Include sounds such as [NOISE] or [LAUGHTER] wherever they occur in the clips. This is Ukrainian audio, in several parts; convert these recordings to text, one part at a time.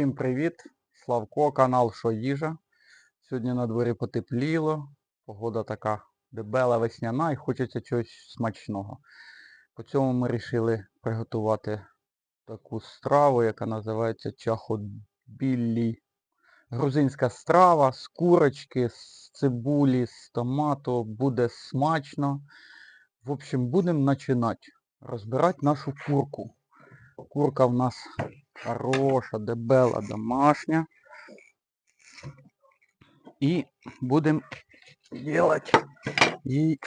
Всім привіт! Славко, канал Що їжа. Сьогодні на дворі потепліло. Погода така дебела весняна і хочеться чогось смачного. По цьому ми вирішили приготувати таку страву, яка називається чахобіллі. Грузинська страва з курочки, з цибулі, з томату. Буде смачно. В общем, будемо починати розбирати нашу курку. Курка в нас хороша, дебела, домашня. І будемо делать їй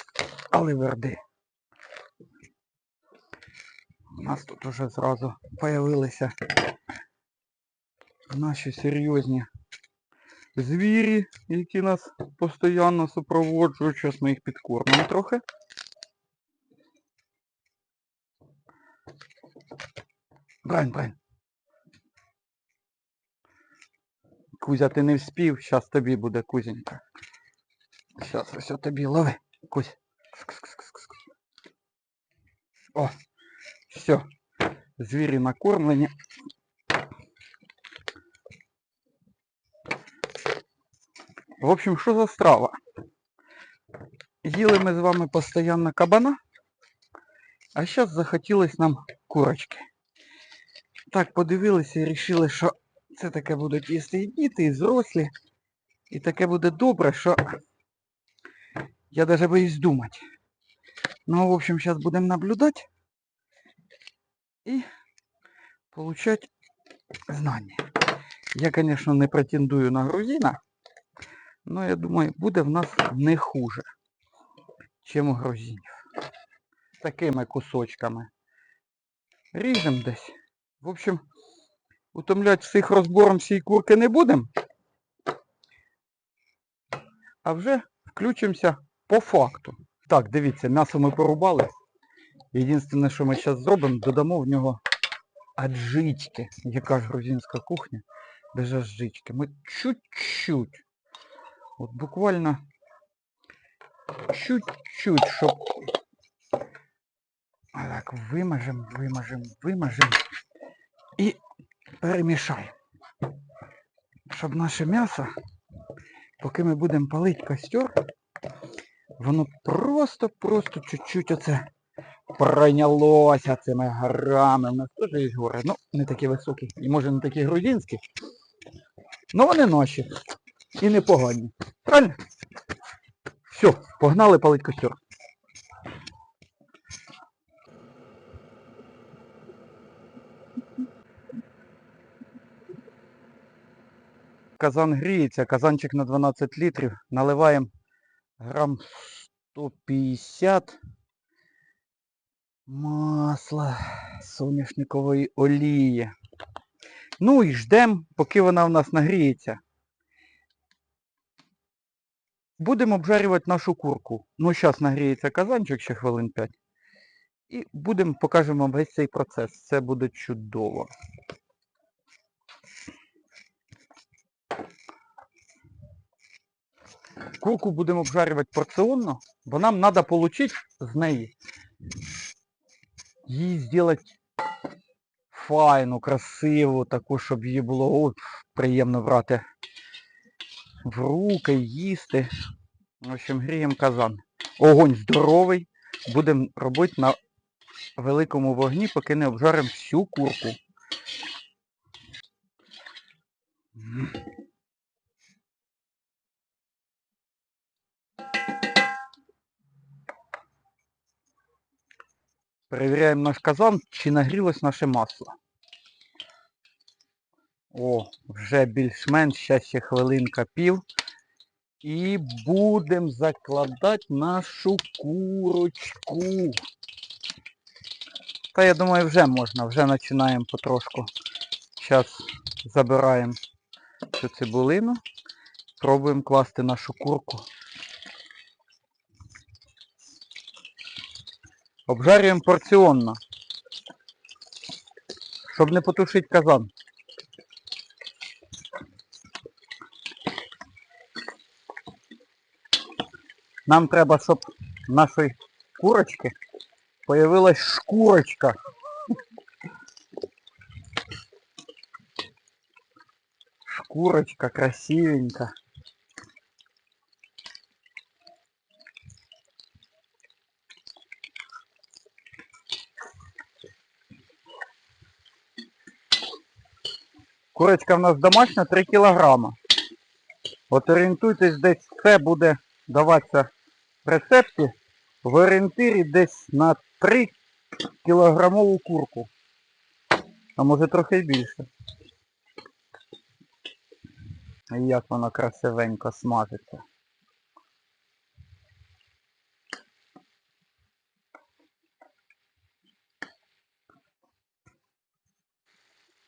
аливерди. У нас тут уже зразу появилися наші серйозні звірі, які нас постійно супроводжують. Зараз ми їх підкормимо трохи. Брань, брань. Кузя, ти не вспів, зараз тобі буде кузенька. Зараз ось тобі лови. Кузь. О, все. Звірі накормлені. В общем, що за страва? Їли ми з вами постійно кабана, а зараз захотілось нам курочки. Так, подивилися і вирішили, що це таке будуть їсти і діти, і зрослі. І таке буде добре, що я навіть боюсь думати. Ну, в общем, зараз будемо наблюдати і получать знання. Я, звісно, не претендую на грузина, але я думаю, буде в нас не хуже, чим у грузинів. Такими кусочками. Ріжемо десь. В общем, утомлять всіх розбором всієї курки не будемо. А вже включимося по факту. Так, дивіться, м'ясо ми порубали. Єдине, що ми зараз зробимо, додамо в нього аджички. Яка ж грузинська кухня без аджички. Ми чуть-чуть, от буквально чуть-чуть, щоб так, вимажемо, вимажемо, вимажемо і перемішаємо. Щоб наше м'ясо, поки ми будемо палити костер, воно просто-просто чуть-чуть оце пройнялося цими горами. У нас теж є гори. Ну, не такі високі. І може не такі грузинські. Ну вони наші. І непогані. Правильно? Все, погнали палить костер. Казан гріється, казанчик на 12 літрів. Наливаємо грам 150 масла соняшникової олії. Ну і ждемо, поки вона в нас нагріється. Будемо обжарювати нашу курку. Ну, зараз нагріється казанчик ще хвилин 5. І будемо покажемо весь цей процес. Це буде чудово. Курку будемо обжарювати порціонно, бо нам треба отримати з неї. Її зробити файну, красиву, таку, щоб її було от, приємно брати в руки, їсти. В общем, гріємо казан. Огонь здоровий. Будемо робити на великому вогні, поки не обжаримо всю курку. Перевіряємо наш казан, чи нагрілось наше масло. О, вже більш-менш, ще ще хвилинка пів. І будемо закладати нашу курочку. Та я думаю, вже можна, вже починаємо потрошку. Зараз забираємо цю цибулину. Пробуємо класти нашу курку. Обжарюємо порціонно. Щоб не потушити казан. Нам треба, щоб в нашої курочки появилась шкурочка. Шкурочка красивенька. Курочка в нас домашня 3 кілограма. От орієнтуйтесь, десь це буде даватися в рецепті в орієнтирі десь на 3 кілограмову курку. А може трохи більше. Як вона красивенько смажиться.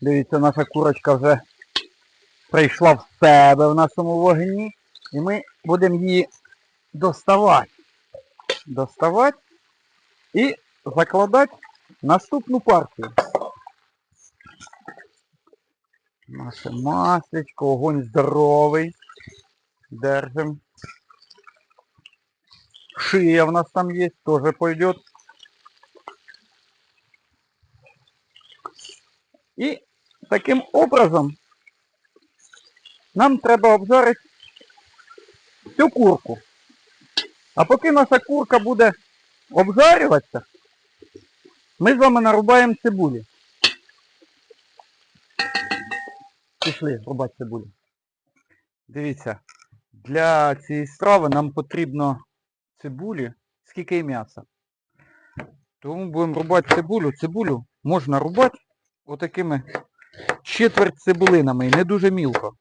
Дивіться, наша курочка вже прийшла в себе в нашому вогні. І ми будемо її доставати. Доставати і закладати наступну партію. Наше маслечко, огонь здоровий. Держим. Шия в нас там есть, тоже пойдет. І таким образом нам треба обжарити всю курку. А поки наша курка буде обжарюватися, ми з вами нарубаємо цибулі. Пішли рубати цибулю. Дивіться, для цієї страви нам потрібно цибулі, скільки і м'яса. Тому будемо рубати цибулю. Цибулю можна рубати отакими четверть цибулинами, не дуже мілко.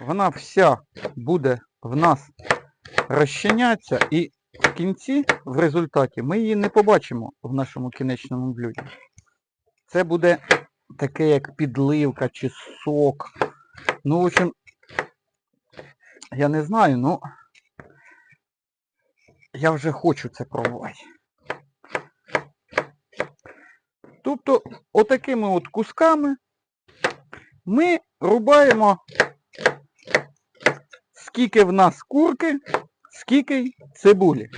Вона вся буде в нас розчинятися і в кінці, в результаті, ми її не побачимо в нашому кінечному блюді. Це буде таке як підливка чи сок. Ну, в общем, я не знаю, ну я вже хочу це пробувати. Тобто, отакими от кусками ми рубаємо скільки в нас курки, скільки цибулі.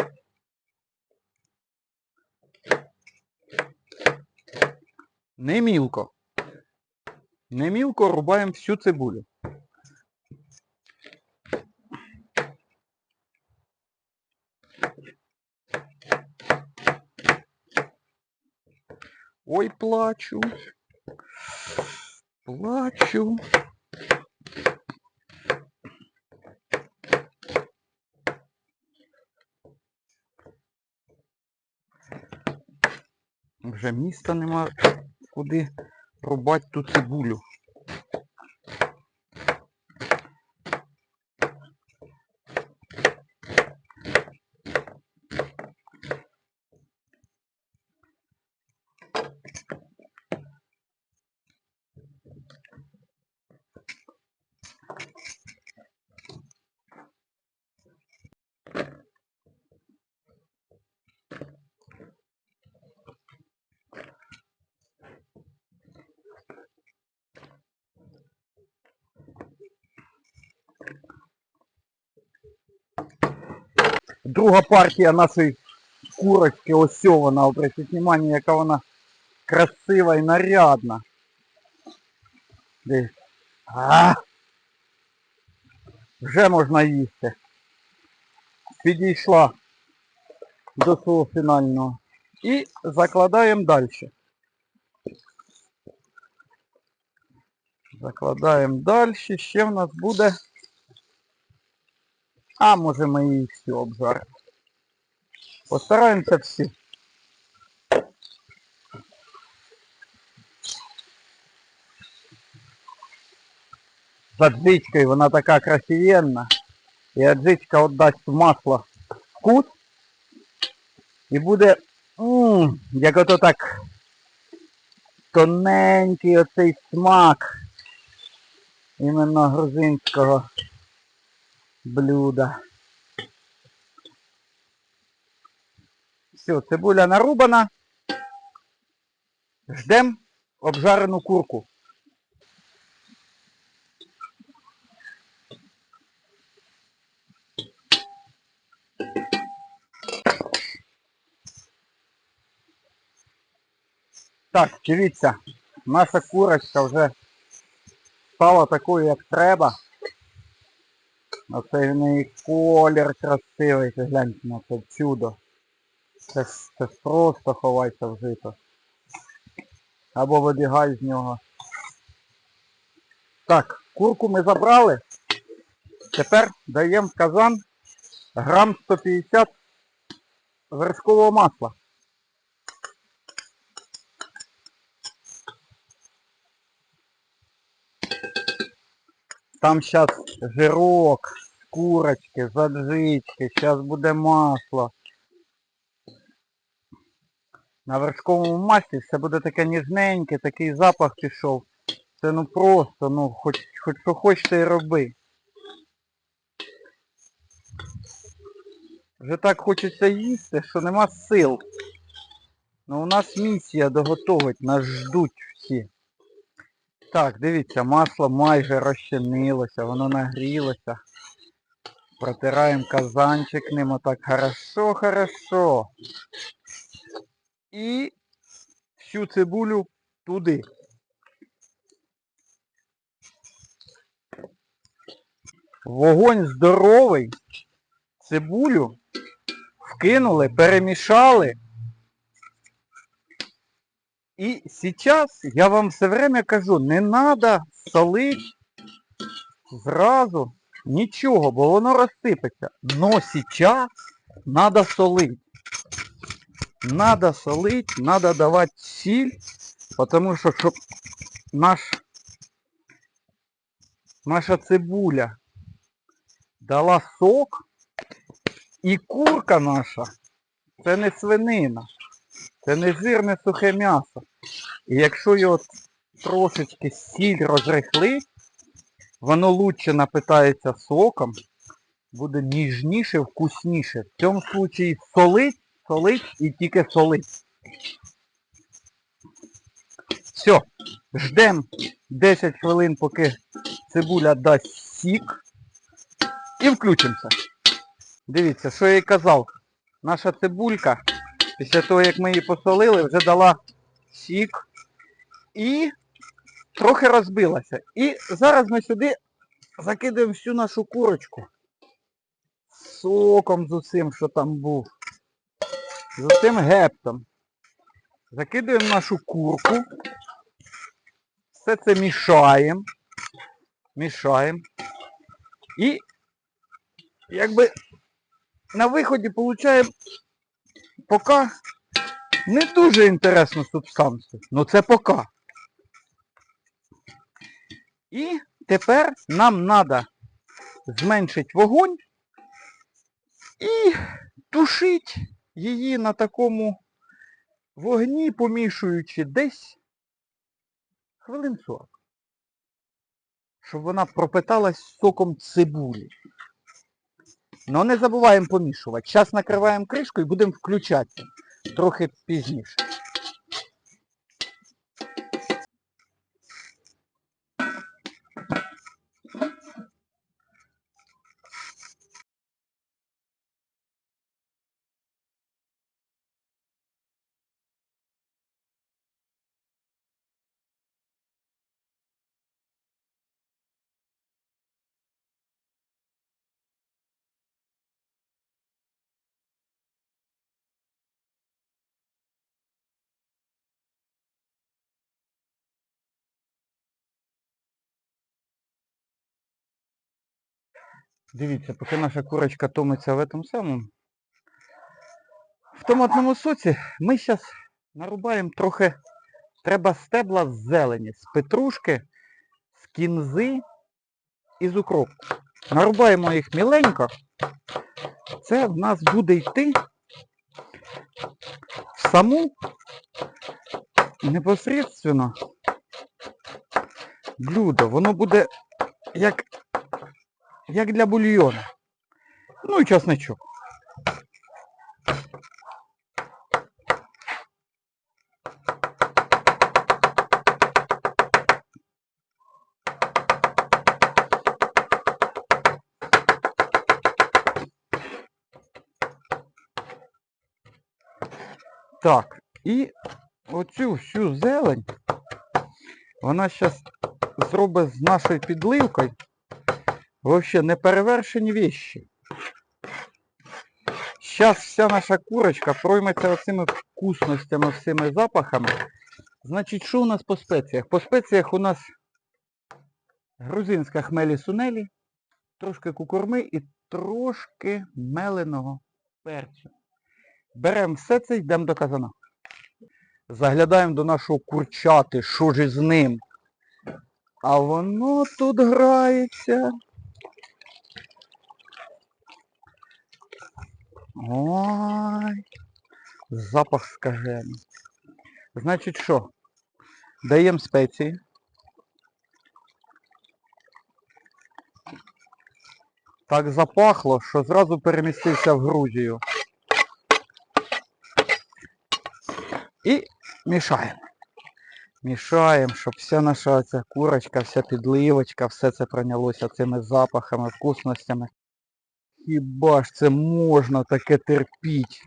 Не мілко. Не мілко рубаємо всю цибулю. Ой, плачу. Плачу. Вже міста нема куди рубати ту цибулю. Друга партія нашої курочки, ось ця вона, обратіть внимание, яка вона красива і нарядна. А! Вже можна їсти. Підійшла до свого фінального. І закладаємо далі. Закладаємо далі. Ще в нас буде... А може ми її всю обжаримо. Постараємося всі. З аджичкою вона така красивенна. І аджичка отдасть в масло вкус. І буде, м як ото так тоненький оцей смак іменно грузинського блюда. Все, цибуля нарубана. Ждем обжарену курку. Так, дивіться, наша курочка вже стала такою, як треба. Оцей в неї колір красивий, ти гляньте на це чудо. Це, ж- це просто ховайся в жито. Або вибігай з нього. Так, курку ми забрали. Тепер даємо в казан грам 150 вершкового масла. Там зараз жирок, курочки, заджички, зараз буде масло. На вершковому маслі все буде таке ніжненьке, такий запах пішов. Це ну просто, ну хоч, хоч що хочете і роби. Вже так хочеться їсти, що нема сил. Ну у нас місія доготовить, нас ждуть всі. Так, дивіться, масло майже розчинилося, воно нагрілося. Протираємо казанчик ним отак хорошо, хорошо. І всю цибулю туди. Вогонь здоровий. Цибулю вкинули, перемішали. І сейчас я вам все время кажу, не треба солити зразу нічого, бо воно розсипеться. Но сейчас треба солити. Надо солить, надо давати сіль, потому що щоб наш, наша цибуля дала сок, і курка наша, це не свинина, це не жирне сухе м'ясо. І якщо його трошечки сіль розрихли, воно лучше напитається соком, буде ніжніше, вкусніше. В цьому случаї солить, солить і тільки солить. Все, ждемо 10 хвилин, поки цибуля дасть сік. І включимося. Дивіться, що я і казав. Наша цибулька, після того як ми її посолили, вже дала сік і трохи розбилася. І зараз ми сюди закидаємо всю нашу курочку. З Соком з усім, що там був. З усім гептом. Закидаємо нашу курку. Все це мішаємо. Мішаємо. І якби на виході получаємо поки не дуже інтересну субстанцію. Ну це поки. І тепер нам треба зменшити вогонь і тушити її на такому вогні, помішуючи десь хвилин 40. Щоб вона пропиталась соком цибулі. Но не забуваємо помішувати. Зараз накриваємо кришку і будемо включати трохи пізніше. Дивіться, поки наша курочка томиться в этом самому. В томатному соці ми зараз нарубаємо трохи, треба стебла з зелені, з петрушки, з кінзи і з укропу. Нарубаємо їх міленько. Це в нас буде йти в саму непосредственно блюдо. Воно буде як, як для бульйону. Ну і часничок. Так, і оцю всю зелень Вона зараз зробить з нашою підливкою взагалі неперевершені вещі. Зараз вся наша курочка пройметься оцими вкусностями, всіми запахами. Значить, що у нас по спеціях? По спеціях у нас грузинська хмелі сунелі, трошки кукурми і трошки меленого перцю. Беремо все це, йдемо до казана. Заглядаємо до нашого курчати, що ж із ним. А воно тут грається. Ой, запах скажений. Значить що? Даємо спеції. Так запахло, що зразу перемістився в Грузію. І мішаємо. Мішаємо, щоб вся наша ця курочка, вся підливочка, все це пройнялося цими запахами, вкусностями. Хіба ж це можна таке терпіть?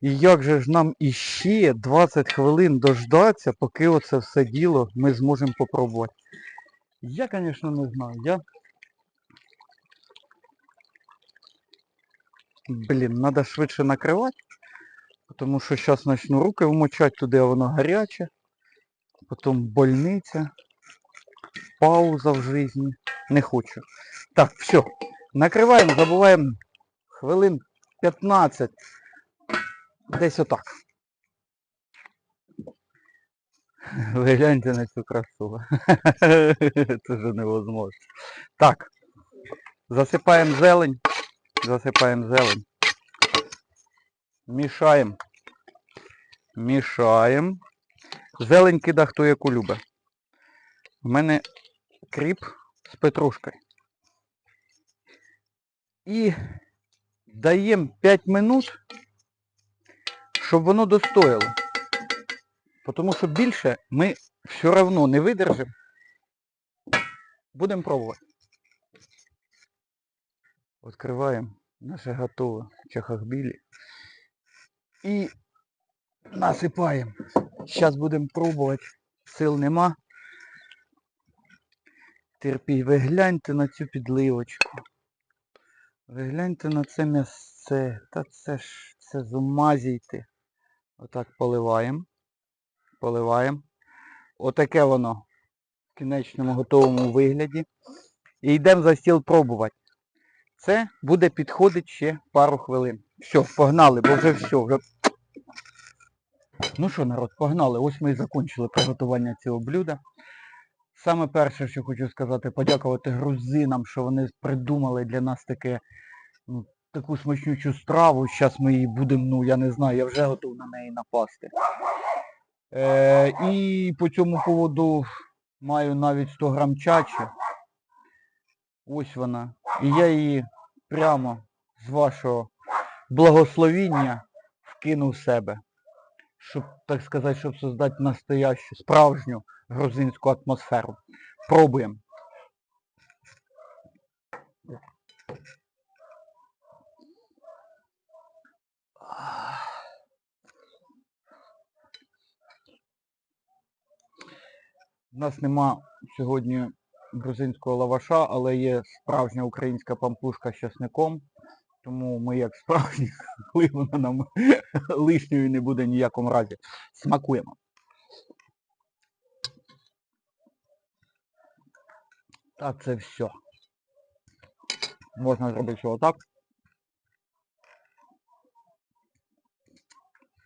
І як же ж нам іще 20 хвилин дождатися, поки оце все діло ми зможемо попробувати? Я, звісно, не знаю. Я... Блін, треба швидше накривати, тому що зараз почну руки вмочати туди, а воно гаряче. Потім больниця. Пауза в житті. Не хочу. Так, все. Накриваємо, забуваємо хвилин 15. Десь отак. Ви гляньте на цю красу. [LAUGHS] Це вже невозможно. Так. Засипаємо зелень. Засипаємо зелень. Мішаємо. Мішаємо. Зелень кида хто яку любить. У мене кріп з петрушкою. І даємо 5 минут, щоб воно достояло. Тому що більше ми все одно не видержимо. Будемо пробувати. Відкриваємо наше готове чахахбілі. І насипаємо. Зараз будемо пробувати. Сил нема. Терпіть, ви гляньте на цю підливочку. Ви гляньте на це м'ясце. Та це ж це з зійти. Отак поливаємо. Поливаємо. Отаке воно в кінечному готовому вигляді. І йдемо за стіл пробувати. Це буде підходити ще пару хвилин. Все, погнали, бо вже все, вже Ну що, народ, погнали. Ось ми і закінчили приготування цього блюда. Саме перше, що хочу сказати, подякувати грузинам, що вони придумали для нас таке, ну, таку смачнючу страву. Зараз ми її будемо, ну я не знаю, я вже готов на неї напасти. Е, і по цьому поводу маю навіть 100 грам чачі. Ось вона. І я її прямо з вашого благословіння вкинув в себе щоб, так сказати, щоб создати настоящу, справжню грузинську атмосферу. Пробуємо. У нас нема сьогодні грузинського лаваша, але є справжня українська пампушка з часником. Тому ми як справжні, [LAUGHS] коли вона нам [LAUGHS] лишньою не буде ніякому разі. Смакуємо. Та це все. Можна зробити ще отак.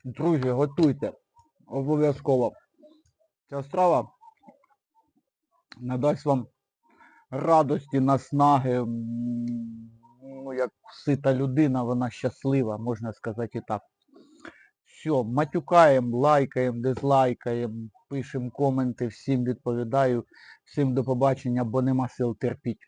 Друзі, готуйте. Обов'язково. Ця страва надасть вам радості, наснаги. Ну, як сита людина, вона щаслива, можна сказати і так. Все, матюкаємо, лайкаємо, дизлайкаємо, пишемо коменти, всім відповідаю, всім до побачення, бо нема сил терпіть.